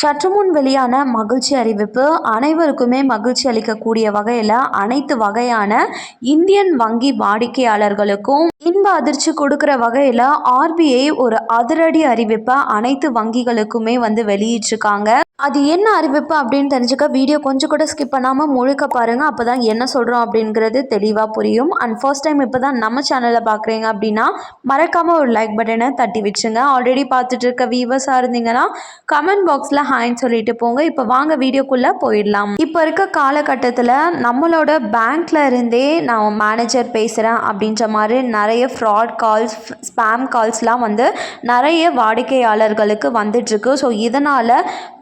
சற்று முன் வெளியான மகிழ்ச்சி அறிவிப்பு அனைவருக்குமே மகிழ்ச்சி அளிக்கக்கூடிய வகையில் அனைத்து வகையான இந்தியன் வங்கி வாடிக்கையாளர்களுக்கும் இன்ப அதிர்ச்சி கொடுக்குற வகையில் ஆர்பிஐ ஒரு அதிரடி அறிவிப்பை அனைத்து வங்கிகளுக்குமே வந்து வெளியிட்டிருக்காங்க. அது என்ன அறிவிப்பு அப்படின்னு தெரிஞ்சுக்க வீடியோ கொஞ்சம் கூட ஸ்கிப் பண்ணாமல் முழுக்க பாருங்கள் அப்போ தான் என்ன சொல்கிறோம் அப்படிங்கிறது தெளிவாக புரியும். அண்ட் ஃபர்ஸ்ட் டைம் இப்போ தான் நம்ம சேனலை பார்க்குறீங்க அப்படின்னா மறக்காமல் ஒரு லைக் பட்டனை தட்டி வச்சுங்க. ஆல்ரெடி பார்த்துட்டு இருக்க வியூவர்ஸாக இருந்தீங்கன்னா கமெண்ட் பாக்ஸில் ஹாய்ன்னு சொல்லிட்டு போங்க. இப்போ வாங்க வீடியோக்குள்ளே போயிடலாம். இப்போ இருக்க காலகட்டத்தில் நம்மளோட பேங்க்ல இருந்தே நான் மேனேஜர் பேசுகிறேன் அப்படின்ற மாதிரி நிறைய ஃப்ராட் கால்ஸ் ஸ்பேம் கால்ஸ்லாம் வந்து நிறைய வாடிக்கையாளர்களுக்கு வந்துட்டுருக்கு ஸோ இதனால்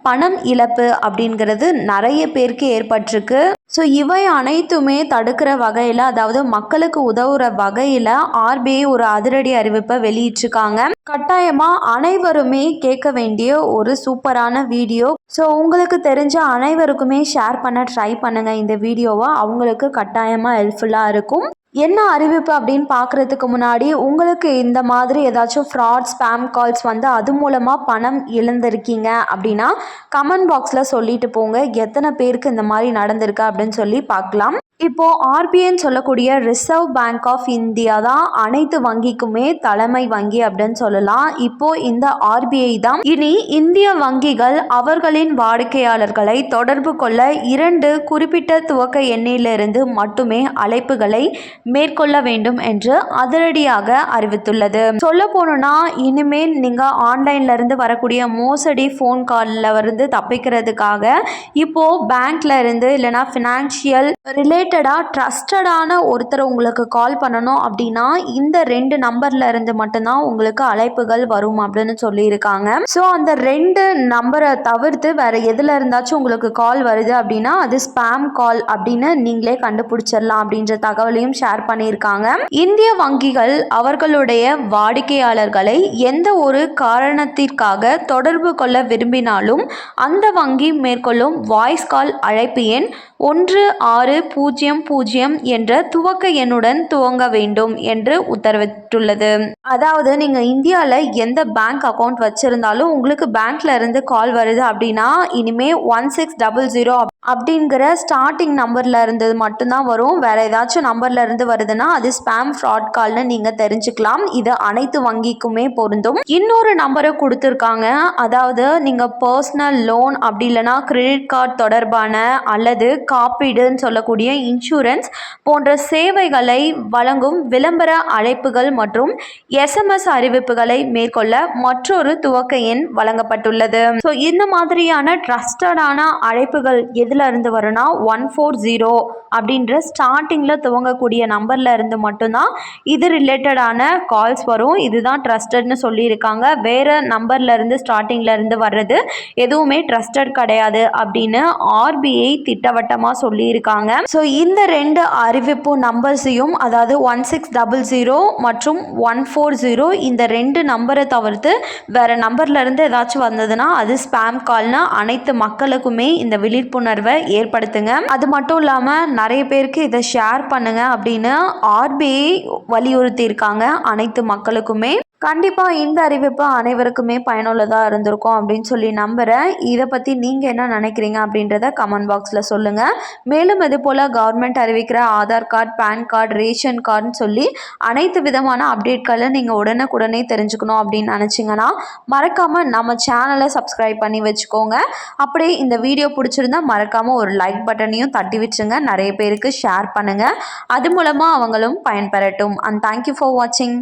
பணம் இழப்பு அப்படிங்கிறது நிறைய பேருக்கு ஏற்பட்டிருக்கு. ஸோ இவை அனைத்துமே தடுக்கிற வகையில் அதாவது மக்களுக்கு உதவுற வகையில் ஆர்பிஐ ஒரு அதிரடி அறிவிப்பை வெளியிட்டிருக்காங்க. கட்டாயமாக அனைவருமே கேட்க வேண்டிய ஒரு சூப்பரான வீடியோ. ஸோ உங்களுக்கு தெரிஞ்ச அனைவருக்குமே ஷேர் பண்ண ட்ரை பண்ணுங்கள் இந்த வீடியோவை. அவங்களுக்கு கட்டாயமாக ஹெல்ப்ஃபுல்லாக இருக்கும். என்ன அறிவிப்பு அப்படின்னு பார்க்குறதுக்கு முன்னாடி உங்களுக்கு இந்த மாதிரி ஏதாச்சும் ஃப்ராட் ஸ்பேம் கால்ஸ் வந்து அது மூலமாக பணம் இழந்திருக்கீங்க அப்படின்னா கமெண்ட் பாக்ஸில் சொல்லிட்டு போங்க. எத்தனை பேருக்கு இந்த மாதிரி நடந்திருக்கு அப்படின்னு சொல்லி பார்க்கலாம். இப்போது ஆர்பிஐன்னு சொல்லக்கூடிய ரிசர்வ் பேங்க் ஆஃப் இந்தியா தான் அனைத்து வங்கிக்குமே தலைமை வங்கி அப்படின்னு சொல்லலாம். இப்போ இந்த ஆர்பிஐ தான் இனி இந்திய வங்கிகள் அவர்களின் வாடிக்கையாளர்களை தொடர்பு கொள்ள இரண்டு குறிப்பிட்ட துவக்க எண்ணிலிருந்து மட்டுமே அழைப்புகளை மேற்கொள்ள வேண்டும் என்று அதிரடியாக அறிவித்துள்ளது. சொல்ல போனோம்னா இனிமேல் நீங்கள் ஆன்லைன்ல இருந்து வரக்கூடிய மோசடி ஃபோன் காலில் இருந்து தப்பிக்கிறதுக்காக இப்போது பேங்க்ல இருந்து இல்லைன்னா ஃபினான்ஷியல் ரிலேட்டடாக ட்ரஸ்டடான ஒருத்தர் உங்களுக்கு கால் பண்ணணும் அப்படின்னா இந்த ரெண்டு நம்பரில் இருந்து மட்டும்தான் உங்களுக்கு அழைப்புகள் வரும் அப்படின்னு சொல்லியிருக்காங்க. ஸோ அந்த ரெண்டு நம்பரை தவிர்த்து வேறு எதில் இருந்தாச்சும் உங்களுக்கு கால் வருது அப்படின்னா அது ஸ்பேம் கால் அப்படின்னு நீங்களே கண்டுபிடிச்சிடலாம் அப்படின்ற தகவலையும் ஷேர் பண்ணியிருக்காங்க. இந்திய வங்கிகள் அவர்களுடைய வாடிக்கையாளர்களை எந்த ஒரு காரணத்திற்காக தொடர்பு கொள்ள விரும்பினாலும் அந்த வங்கி மேற்கொள்ளும் வாய்ஸ் கால் அழைப்பு எண் ஒன்று ஆறு பூஜ்ஜியம் பூஜ்ஜியம் என்ற துவக்க எண்ணுடன் துவங்க வேண்டும் என்று உத்தரவிட்டுள்ளது. அதாவது நீங்கள் இந்தியாவில் எந்த பேங்க் அக்கௌண்ட் வச்சுருந்தாலும் உங்களுக்கு பேங்க்ல இருந்து கால் வருது அப்படின்னா இனிமே ஒன் சிக்ஸ் டபுள் ஜீரோ அப்படிங்கிற ஸ்டார்டிங் நம்பர்ல இருந்து மட்டும்தான் வரும். வேற ஏதாச்சும் நம்பர்ல இருந்து வருதுன்னா அது ஸ்பேம் ஃப்ராட் கால்னு நீங்கள் தெரிஞ்சுக்கலாம். இது அனைத்து வங்கிக்குமே பொருந்தும். இன்னொரு நம்பரை கொடுத்துருக்காங்க. அதாவது நீங்கள் பர்சனல் லோன் அப்படி இல்லைன்னா கிரெடிட் கார்டு தொடர்பான அல்லது காப்பீடுன்னு சொல்லக்கூடிய இன்சூரன்ஸ் போன்ற சேவைகளை வழங்கும் விளம்பர அழைப்புகள் மற்றும் எஸ்எம்எஸ் அறிவிப்புகளை மேற்கொள்ள மற்றொரு துவக்க எண் வழங்கப்பட்டுள்ளது. ஸோ இந்த மாதிரியான ட்ரஸ்டடான அழைப்புகள் எதில் இருந்து வரும்னா ஒன் ஃபோர் ஜீரோ அப்படின்ற ஸ்டார்டிங்கில் துவங்கக்கூடிய நம்பரில் இருந்து மட்டும்தான் இது ரிலேட்டடான கால்ஸ் வரும். இதுதான் ட்ரஸ்டட்னு சொல்லியிருக்காங்க. வேறு நம்பர்ல இருந்து இருந்து வர்றது எதுவுமே ட்ரஸ்டட் கிடையாது அப்படின்னு ஆர்பிஐ திட்டவட்டமாக சொல்லியிருக்காங்க. ஸோ இந்த ரெண்டு அறிவிப்பு நம்பர்ஸையும் அதாவது ஒன் சிக்ஸ் டபுள் ஜீரோ மற்றும் ஒன் ஃபோர் ஜீரோ இந்த ரெண்டு நம்பரை தவிர்த்து வேறு நம்பர்லேருந்து ஏதாச்சும் வந்ததுன்னா அது ஸ்பேம் கால்னு அனைத்து மக்களுக்குமே இந்த விழிப்புணர்வை ஏற்படுத்துங்க. அது மட்டும் இல்லாமல் நிறைய பேருக்கு இதை ஷேர் பண்ணுங்க அப்படின்னு ஆர்பிஐ வலியுறுத்தியிருக்காங்க அனைத்து மக்களுக்குமே. கண்டிப்பாக இந்த அறிவிப்பு அனைவருக்குமே பயனுள்ளதாக இருந்திருக்கும் அப்படின்னு சொல்லி நம்புகிறேன் இதை பற்றி நீங்கள் என்ன நினைக்கிறீங்க அப்படின்றத கமெண்ட் பாக்ஸில் சொல்லுங்கள் மேலும் இது போல் கவர்மெண்ட் அறிவிக்கிற Aadhaar card PAN card ration கார்டுன்னு சொல்லி அனைத்து விதமான அப்டேட்களை நீங்கள் உடனுக்குடனே தெரிஞ்சுக்கணும் அப்படின்னு நினச்சிங்கன்னா மறக்காமல் நம்ம சேனலை சப்ஸ்கிரைப் பண்ணி வச்சுக்கோங்க. அப்படியே இந்த வீடியோ பிடிச்சிருந்தா மறக்காமல் ஒரு லைக் பட்டனையும் தட்டி வச்சுங்க நிறைய பேருக்கு ஷேர் பண்ணுங்கள் அது மூலமாக அவங்களும் பயன்பெறட்டும். அண்ட் தேங்க்யூ ஃபார் வாட்சிங்